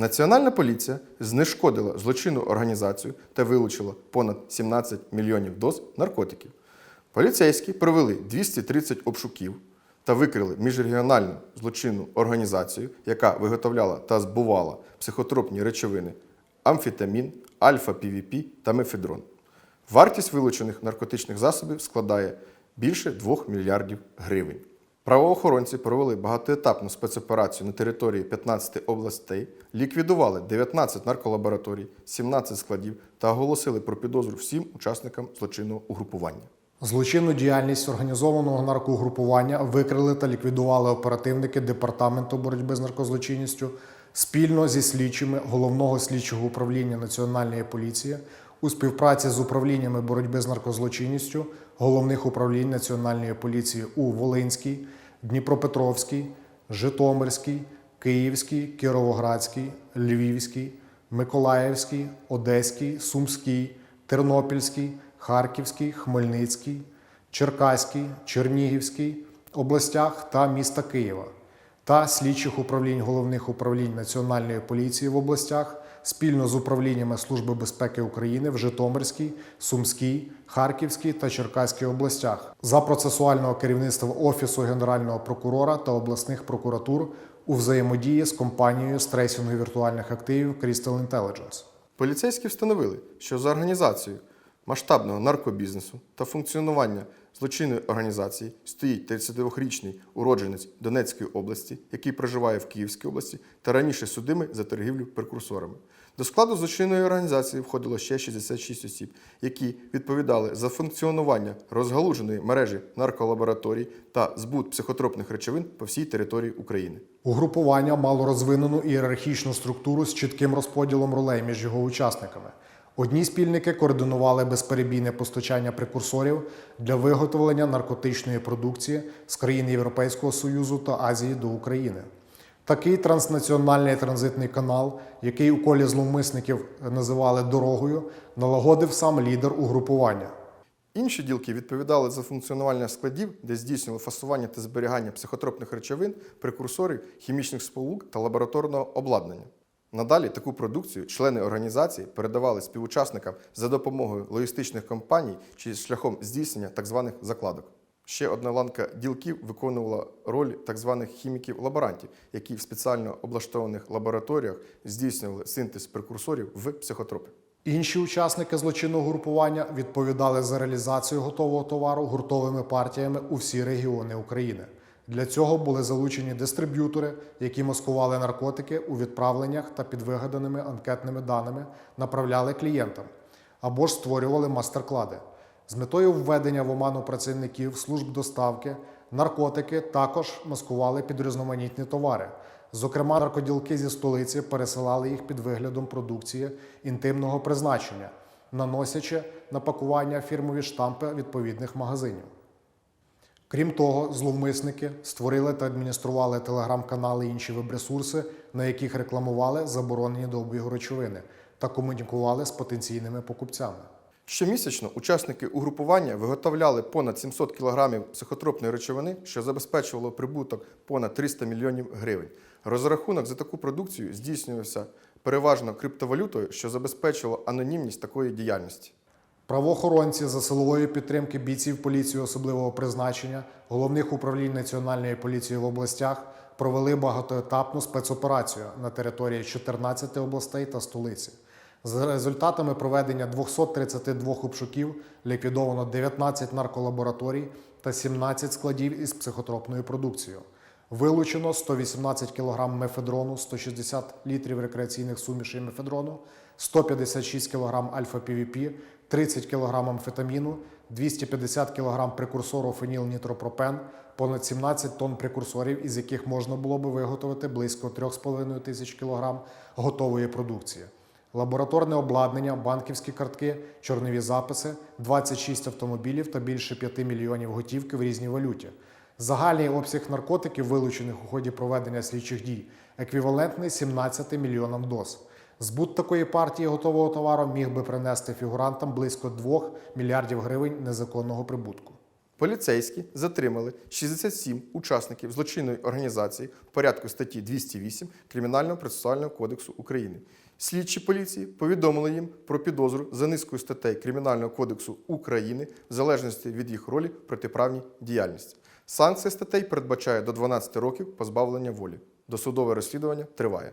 Національна поліція знешкодила злочинну організацію та вилучила понад 17 мільйонів доз наркотиків. Поліцейські провели 230 обшуків та викрили міжрегіональну злочинну організацію, яка виготовляла та збувала психотропні речовини амфетамін, альфа-півіпі та мефедрон. Вартість вилучених наркотичних засобів складає більше 2 мільярдів гривень. Правоохоронці провели багатоетапну спецоперацію на території 15 областей, ліквідували 19 нарколабораторій, 17 складів та оголосили про підозру всім учасникам злочинного угрупування. Злочинну діяльність організованого наркоугрупування викрили та ліквідували оперативники Департаменту боротьби з наркозлочинністю спільно зі слідчими головного слідчого управління Національної поліції у співпраці з управліннями боротьби з наркозлочинністю головних управлінь Національної поліції у Волинській, Дніпропетровській, Житомирській, Київській, Кіровоградській, Львівській, Миколаївській, Одеській, Сумській, Тернопільській, Харківській, Хмельницькій, Черкаській, Чернігівській областях та міста Києва та слідчих управлінь головних управлінь Національної поліції в областях спільно з управліннями Служби безпеки України в Житомирській, Сумській, Харківській та Черкаській областях за процесуального керівництва Офісу Генерального прокурора та обласних прокуратур у взаємодії з компанією стрейсингу віртуальних активів Crystal Intelligence. Поліцейські встановили, що за організацією масштабного наркобізнесу та функціонування злочинної організації стоїть 32-річний уродженець Донецької області, який проживає в Київській області та раніше судимий за торгівлю прекурсорами. До складу злочинної організації входило ще 66 осіб, які відповідали за функціонування розгалуженої мережі нарколабораторій та збут психотропних речовин по всій території України. Угрупування мало розвинену ієрархічну структуру з чітким розподілом ролей між його учасниками. Одні спільники координували безперебійне постачання прекурсорів для виготовлення наркотичної продукції з країн Європейського Союзу та Азії до України. Такий транснаціональний транзитний канал, який у колі зловмисників називали дорогою, налагодив сам лідер угрупування. Інші ділки відповідали за функціонування складів, де здійснювали фасування та зберігання психотропних речовин, прекурсорів, хімічних сполук та лабораторного обладнання. Надалі таку продукцію члени організації передавали співучасникам за допомогою логістичних компаній чи шляхом здійснення так званих закладок. Ще одна ланка ділків виконувала роль так званих хіміків-лаборантів, які в спеціально облаштованих лабораторіях здійснювали синтез прекурсорів в психотропи. Інші учасники злочинного групування відповідали за реалізацію готового товару гуртовими партіями у всі регіони України. Для цього були залучені дистриб'ютори, які маскували наркотики у відправленнях та під вигаданими анкетними даними направляли клієнтам або ж створювали мастер-клади. З метою введення в оману працівників служб доставки наркотики також маскували під різноманітні товари. Зокрема, наркоділки зі столиці пересилали їх під виглядом продукції інтимного призначення, наносячи на пакування фірмові штампи відповідних магазинів. Крім того, зловмисники створили та адміністрували телеграм-канали і інші веб-ресурси, на яких рекламували заборонені до обігу речовини та комунікували з потенційними покупцями. Щомісячно учасники угрупування виготовляли понад 700 кг психотропної речовини, що забезпечувало прибуток понад 300 мільйонів гривень. Розрахунок за таку продукцію здійснювався переважно криптовалютою, що забезпечувало анонімність такої діяльності. Правоохоронці за силової підтримки бійців поліції особливого призначення, головних управлінь Національної поліції в областях провели багатоетапну спецоперацію на території 14 областей та столиці. За результатами проведення 232 обшуків ліквідовано 19 нарколабораторій та 17 складів із психотропною продукцією. Вилучено 118 кг мефедрону, 160 літрів рекреаційних сумішей мефедрону, 156 кг альфа-півіпі, 30 кг амфетаміну, 250 кг прекурсору фенілнітропропен, понад 17 тонн прекурсорів, із яких можна було би виготовити близько 3,5 тисяч кг готової продукції. Лабораторне обладнання, банківські картки, чорнові записи, 26 автомобілів та більше 5 мільйонів готівки в різній валюті. Загальний обсяг наркотиків, вилучених у ході проведення слідчих дій, еквівалентний 17 мільйонам доз. Збут такої партії готового товару міг би принести фігурантам близько 2 мільярдів гривень незаконного прибутку. Поліцейські затримали 67 учасників злочинної організації в порядку статті 208 Кримінального процесуального кодексу України. Слідчі поліції повідомили їм про підозру за низкою статей Кримінального кодексу України в залежності від їх ролі в протиправній діяльності. Санкція статей передбачає до 12 років позбавлення волі. Досудове розслідування триває.